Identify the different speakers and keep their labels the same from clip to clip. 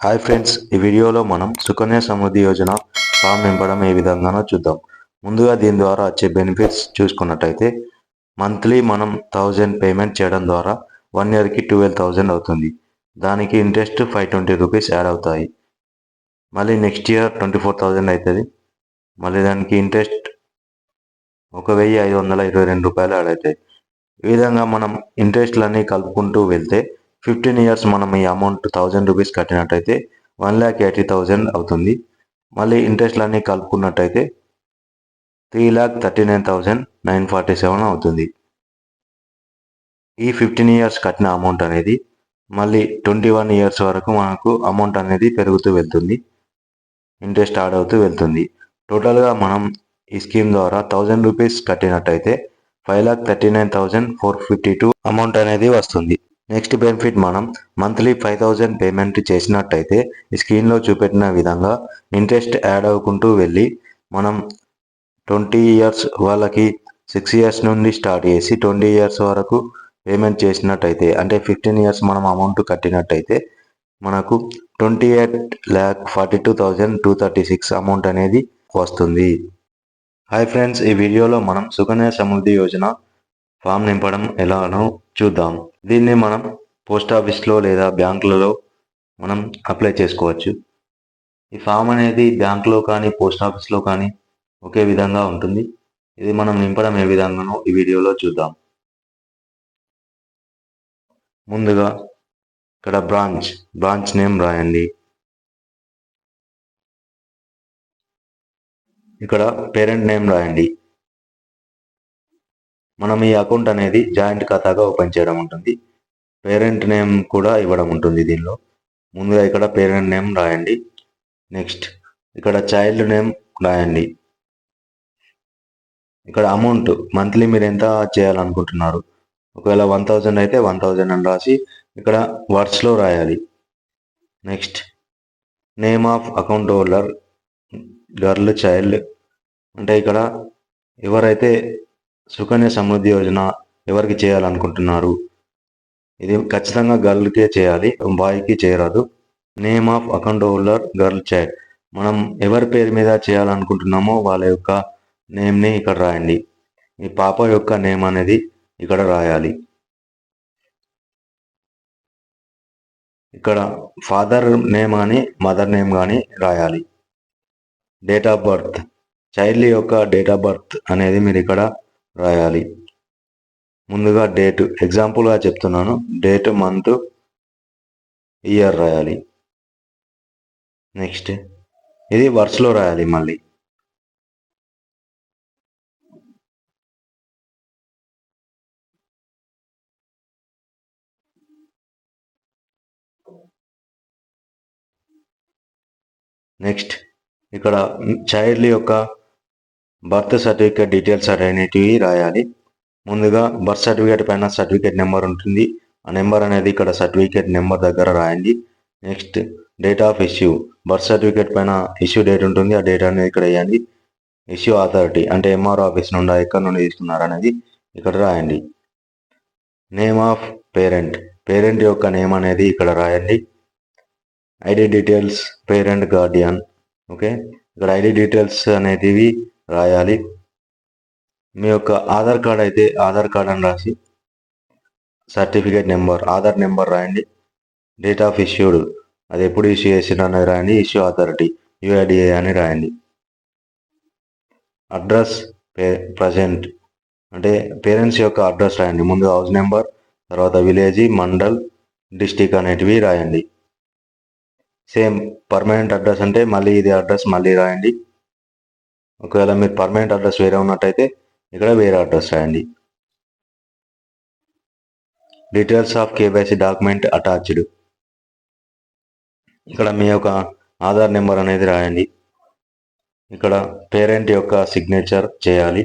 Speaker 1: Hi friends ఈ వీడియోలో మనం సుకన్య సమృద్ధి యోజన ఫామ్ నింపడం ఏ విధంగానో చూద్దాం. ముందుగా దీని ద్వారా వచ్చే బెనిఫిట్స్ చూసుకున్నట్టయితే మంత్లీ మనం థౌజండ్ పేమెంట్ చేయడం ద్వారా వన్ ఇయర్కి ట్వెల్వ్ థౌజండ్ అవుతుంది. దానికి interest five twenty rupees add అవుతాయి. మళ్ళీ next year twenty four thousand అవుతుంది మళ్ళీ దానికి ఇంట్రెస్ట్ ఒక వెయ్యి ఐదు వందల ఇరవై రెండు రూపాయలు యాడ్ అవుతాయి. ఈ విధంగా మనం ఇంట్రెస్ట్లన్నీ కలుపుకుంటూ వెళ్తే ఫిఫ్టీన్ ఇయర్స్ మనం ఈ అమౌంట్ థౌజండ్ రూపీస్ కట్టినట్టయితే వన్ ల్యాక్ ఎయిటీ థౌజండ్ అవుతుంది. మళ్ళీ ఇంట్రెస్ట్లన్నీ కలుపుకున్నట్టయితే three lakh thirty nine thousand nine forty seven అవుతుంది. ఈ ఫిఫ్టీన్ ఇయర్స్ కట్టిన అమౌంట్ అనేది మళ్ళీ ట్వంటీ వన్ ఇయర్స్ వరకు మనకు అమౌంట్ అనేది పెరుగుతూ వెళ్తుంది. ఇంట్రెస్ట్ యాడ్ అవుతూ వెళ్తుంది. టోటల్గా మనం ఈ స్కీమ్ ద్వారా thousand rupees కట్టినట్టయితే five lakh thirty nine thousand four fifty two amount అనేది వస్తుంది. నెక్స్ట్ బెనిఫిట్ మనం మంత్లీ ఫైవ్ థౌజండ్ పేమెంట్ చేసినట్టయితే ఈ స్క్రీన్లో చూపెట్టిన విధంగా ఇంట్రెస్ట్ యాడ్ అవ్వుకుంటూ వెళ్ళి మనం ట్వంటీ ఇయర్స్ వాళ్ళకి సిక్స్ ఇయర్స్ నుండి స్టార్ట్ చేసి ట్వంటీ ఇయర్స్ వరకు పేమెంట్ చేసినట్టయితే అంటే ఫిఫ్టీన్ ఇయర్స్ మనం అమౌంట్ కట్టినట్టయితే మనకు twenty eight lakh forty two thousand two thirty six amount అనేది వస్తుంది. హాయ్ ఫ్రెండ్స్ ఈ వీడియోలో మనం సుకన్య సమృద్ధి యోజన ఫామ్ నింపడం ఎలానో చూద్దాం. దీన్ని మనం పోస్ట్ ఆఫీస్లో లేదా బ్యాంకులలో మనం అప్లై చేసుకోవచ్చు. ఈ ఫామ్ అనేది బ్యాంకులో కానీ పోస్ట్ ఆఫీస్లో కానీ ఒకే విధంగా ఉంటుంది. ఇది మనం నింపడం ఏ విధంగానో ఈ వీడియోలో చూద్దాం. ముందుగా ఇక్కడ బ్రాంచ్ బ్రాంచ్ నేమ్ రాయండి. ఇక్కడ పేరెంట్ నేమ్ రాయండి. మనం ఈ అకౌంట్ అనేది జాయింట్ ఖాతాగా ఓపెన్ చేయడం ఉంటుంది. పేరెంట్ నేమ్ కూడా ఇవ్వడం ఉంటుంది దీనిలో. ముందుగా ఇక్కడ పేరెంట్ నేమ్ రాయండి. నెక్స్ట్ ఇక్కడ చైల్డ్ నేమ్ రాయండి. ఇక్కడ అమౌంట్ మంత్లీ మీరు ఎంత చేయాలనుకుంటున్నారు? ఒకవేళ వన్ థౌజండ్ అయితే వన్ థౌజండ్ అని రాసి ఇక్కడ వర్డ్స్లో రాయాలి. Next name of account holder girl child అంటే ఇక్కడ ఎవరైతే సుకన్య సమృద్ధి యోజన ఎవరికి చేయాలనుకుంటున్నారు? ఇది ఖచ్చితంగా గర్ల్కే చేయాలి బాయ్కి చేయరాదు. Name of account holder girl child మనం ఎవరి పేరు మీద చేయాలనుకుంటున్నామో వాళ్ళ యొక్క నేమ్ని ఇక్కడ రాయండి. మీ పాప యొక్క నేమ్ అనేది ఇక్కడ రాయాలి. ఇక్కడ ఫాదర్ నేమ్ కానీ మదర్ నేమ్ కానీ రాయాలి. Date of birth. చైల్డ్ యొక్క డేట్ ఆఫ్ బర్త్ అనేది మీరు ఇక్కడ రాయాలి. ముందుగా డేట్ ఎగ్జాంపుల్గా చెప్తున్నాను. డేట్ మంత్ ఇయర్ రాయాలి. నెక్స్ట్ ఇది వర్స్లో రాయాలి మళ్ళీ. నెక్స్ట్ ఇక్కడ చైల్డ్ యొక్క బర్త్ సర్టిఫికేట్ డీటెయిల్స్ అనేటివి రాయాలి. ముందుగా బర్త్ సర్టిఫికేట్ పైన సర్టిఫికేట్ నెంబర్ ఉంటుంది. ఆ నెంబర్ అనేది ఇక్కడ సర్టిఫికేట్ నెంబర్ దగ్గర రాయండి. Next date of issue. Birth certificate పైన ఇష్యూ డేట్ ఉంటుంది. ఆ డేట్ అనేది ఇక్కడ వేయండి. ఇష్యూ అథారిటీ అంటే ఎంఆర్ ఆఫీస్ నుండి ఎక్కడ నుండి తీసుకున్నారు అనేది ఇక్కడ రాయండి. Name of parent. పేరెంట్ యొక్క నేమ్ అనేది ఇక్కడ రాయండి. ID details parent guardian. Okay? ఇక్కడ ఐడి డీటెయిల్స్ అనేటివి రాయాలి. మీ యొక్క ఆధార్ కార్డ్ అయితే ఆధార్ కార్డ్ అని రాసి సర్టిఫికేట్ నెంబర్ ఆధార్ నెంబర్ రాయండి. డేట్ ఆఫ్ ఇష్యూడ్ అది ఎప్పుడు ఇష్యూ చేసిన అనేది రాయండి. ఇష్యూ అథారిటీ యుఐడిఏ అని రాయండి. అడ్రస్ పే ప్రజెంట్ అంటే పేరెంట్స్ యొక్క అడ్రస్ రాయండి. ముందు హౌస్ నెంబర్ తర్వాత విలేజ్ మండల్ డిస్టిక్ అనేటివి రాయండి. సేమ్ పర్మనెంట్ అడ్రస్ అంటే మళ్ళీ ఇది అడ్రస్ మళ్ళీ రాయండి. ఒకవేళ మీరు పర్మనెంట్ అడ్రస్ వేరే ఉన్నట్టయితే ఇక్కడ వేరే అడ్రస్ రాయండి. Details of KYC document attached ఇక్కడ మీ యొక్క ఆధార్ నెంబర్ అనేది రాయండి. ఇక్కడ పేరెంట్ యొక్క సిగ్నేచర్ చేయాలి.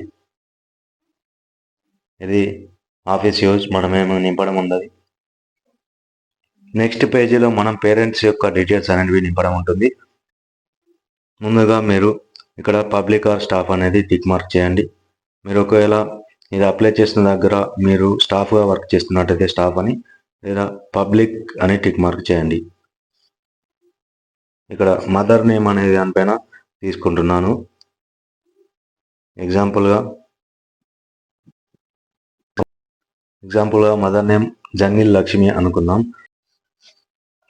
Speaker 1: ఇది ఆఫీస్ యూజ్ మనమేమో నింపడం ఉండదు నెక్స్ట్ పేజీలో మనం పేరెంట్స్ యొక్క డీటెయిల్స్ అనేవి నింపడం ఉంటుంది. ముందుగా మీరు ఇక్కడ పబ్లిక్ ఆర్ స్టాఫ్ అనేది టిక్ మార్క్ చేయండి. మీరు ఒకవేళ ఇది అప్లై చేసిన దగ్గర మీరు స్టాఫ్గా వర్క్ చేస్తున్నట్టయితే స్టాఫ్ అని లేదా పబ్లిక్ అని టిక్ మార్క్ చేయండి. ఇక్కడ మదర్ నేమ్ అనే దానిపైన తీసుకుంటున్నాను. ఎగ్జాంపుల్గా ఎగ్జాంపుల్గా మదర్ నేమ్ జంగిల్ లక్ష్మి అనుకుందాం.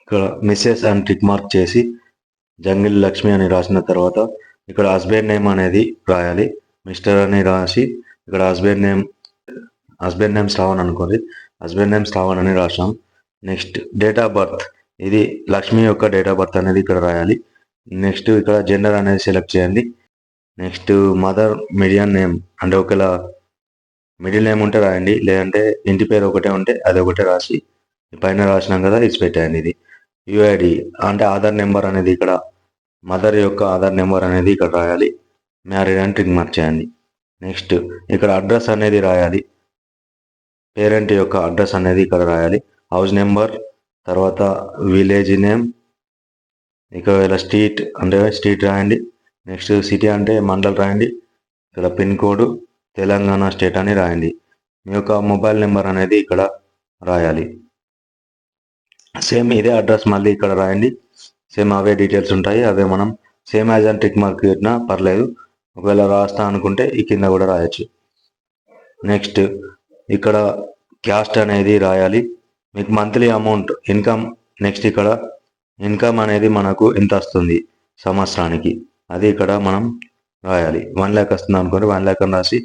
Speaker 1: ఇక్కడ మిస్సెస్ అని టిక్ మార్క్ చేసి జంగిల్ లక్ష్మి అని రాసిన తర్వాత ఇక్కడ హస్బెండ్ నేమ్ అనేది రాయాలి. మిస్టర్ అని రాసి ఇక్కడ husband name husband name Shravan అనుకోండి. హస్బెండ్ నేమ్ శ్రావణ్ అని రాసాం నెక్స్ట్ డేట్ ఆఫ్ బర్త్ ఇది లక్ష్మి యొక్క డేట్ ఆఫ్ బర్త్ అనేది ఇక్కడ రాయాలి. నెక్స్ట్ ఇక్కడ జెండర్ అనేది సెలెక్ట్ చేయండి. నెక్స్ట్ మదర్ మిడియన్ నేమ్ అంటే ఒకవేళ మిడిల్ నేమ్ ఉంటే రాయండి. లేదంటే ఇంటి పేరు ఒకటే ఉంటే అది ఒకటే రాసి పైన రాసినాం కదా ఇచ్చి పెట్టేయండి ఇది యుఐడి అంటే ఆధార్ నెంబర్ అనేది ఇక్కడ మదర్ యొక్క ఆధార్ నెంబర్ అనేది ఇక్కడ రాయాలి. మ్యారీడ్ అని టిక్ మార్క్ చేయండి. నెక్స్ట్ ఇక్కడ అడ్రస్ అనేది రాయాలి. పేరెంట్ యొక్క అడ్రస్ అనేది ఇక్కడ రాయాలి. హౌస్ నెంబర్ తర్వాత విలేజ్ నేమ్ ఇక్కడ స్ట్రీట్ అంటే స్ట్రీట్ రాయండి. నెక్స్ట్ సిటీ అంటే మండల్ రాయండి. ఇక్కడ పిన్ కోడ్ తెలంగాణ స్టేట్ అని రాయండి. మీ యొక్క మొబైల్ నెంబర్ అనేది ఇక్కడ రాయాలి. సేమ్ ఇదే అడ్రస్ మళ్ళీ ఇక్కడ రాయండి. సేమ్ అవే డీటెయిల్స్ ఉంటాయి. అవే మనం same as and tick mark పెట్టినా పర్లేదు. ఒకవేళ రాస్తా అనుకుంటే ఈ కింద కూడా రాయొచ్చు. నెక్స్ట్ ఇక్కడ క్యాస్ట్ అనేది రాయాలి. మీకు మంత్లీ అమౌంట్ ఇన్కమ్ నెక్స్ట్ ఇక్కడ ఇన్కమ్ అనేది మనకు ఎంత వస్తుంది సంవత్సరానికి? అది ఇక్కడ మనం రాయాలి. వన్ ల్యాక్ వస్తుంది అనుకోండి. వన్ ల్యాక్ అని రాసి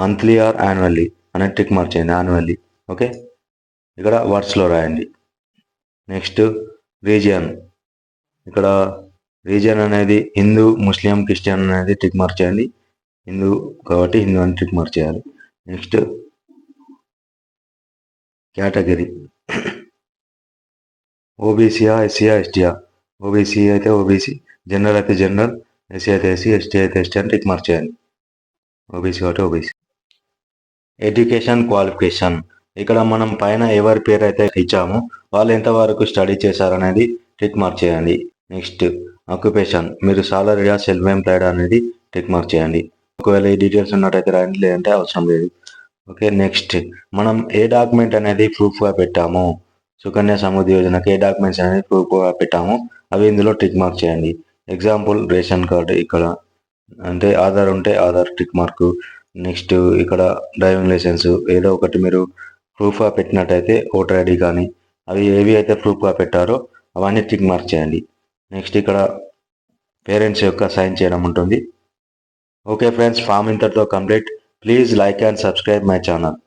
Speaker 1: మంత్లీ ఆర్ యాన్యువల్లీ అనేది టిక్ మార్క్ చేయండి. యాన్యువల్లీ ఓకే ఇక్కడ వర్డ్స్లో రాయండి. నెక్స్ట్ రీజియన్ ఇక్కడ రీజన్ అనేది హిందూ ముస్లిం క్రిస్టియన్ అనేది టిక్ మార్క్ చేయండి. హిందూ కాబట్టి హిందూ అని టిక్ మార్క్ చేయాలి. Next category. ఓబీసీయా ఎస్సీయా ఎస్టీయా ఓబీసీ అయితే ఓబీసీ జనరల్ అయితే జనరల్ ఎస్సీ అయితే ఎస్సీ ఎస్టీ అయితే ఎస్టీ అని టిక్ మార్క్ చేయండి. ఓబీసీ కాబట్టి ఓబీసీ. Education qualification. ఇక్కడ మనం పైన ఎవరి పేరు అయితే ఇచ్చామో వాళ్ళు ఎంతవరకు స్టడీ చేశారనేది టిక్ మార్క్ చేయండి. నెక్స్ట్ ఆక్యుపేషన్ మీరు సాలరీగా సెల్ఫ్ ఎంప్లాయిడ్ అనేది టిక్ మార్క్ చేయండి. ఒకవేళ ఈ డీటెయిల్స్ ఉన్నట్టయితే రాయండి లేదంటే అవసరం లేదు. ఓకే నెక్స్ట్ మనం ఏ డాక్యుమెంట్ అనేది ప్రూఫ్గా పెట్టాము? సుకన్య సమృద్ధి యోజనకి ఏ డాక్యుమెంట్స్ అనేది ప్రూఫ్గా పెట్టాము? అవి ఇందులో టిక్ మార్క్ చేయండి. ఎగ్జాంపుల్ రేషన్ కార్డు ఇక్కడ. అంటే ఆధార్ ఉంటే ఆధార్ టిక్ మార్కు నెక్స్ట్ ఇక్కడ డ్రైవింగ్ లైసెన్స్ ఏదో ఒకటి మీరు ప్రూఫ్గా పెట్టినట్టయితే ఓటర్ ఐడి కానీ అవి ఏవి అయితే ప్రూఫ్గా పెట్టారో అవన్నీ టిక్ మార్క్ చేయండి. నెక్స్ట్ ఇక్కడ పేరెంట్స్ యొక్క సైన్ చేయడం ఉంటుంది. ఓకే ఫ్రెండ్స్ ఫామ్ ఇంతటితో complete please like and subscribe my channel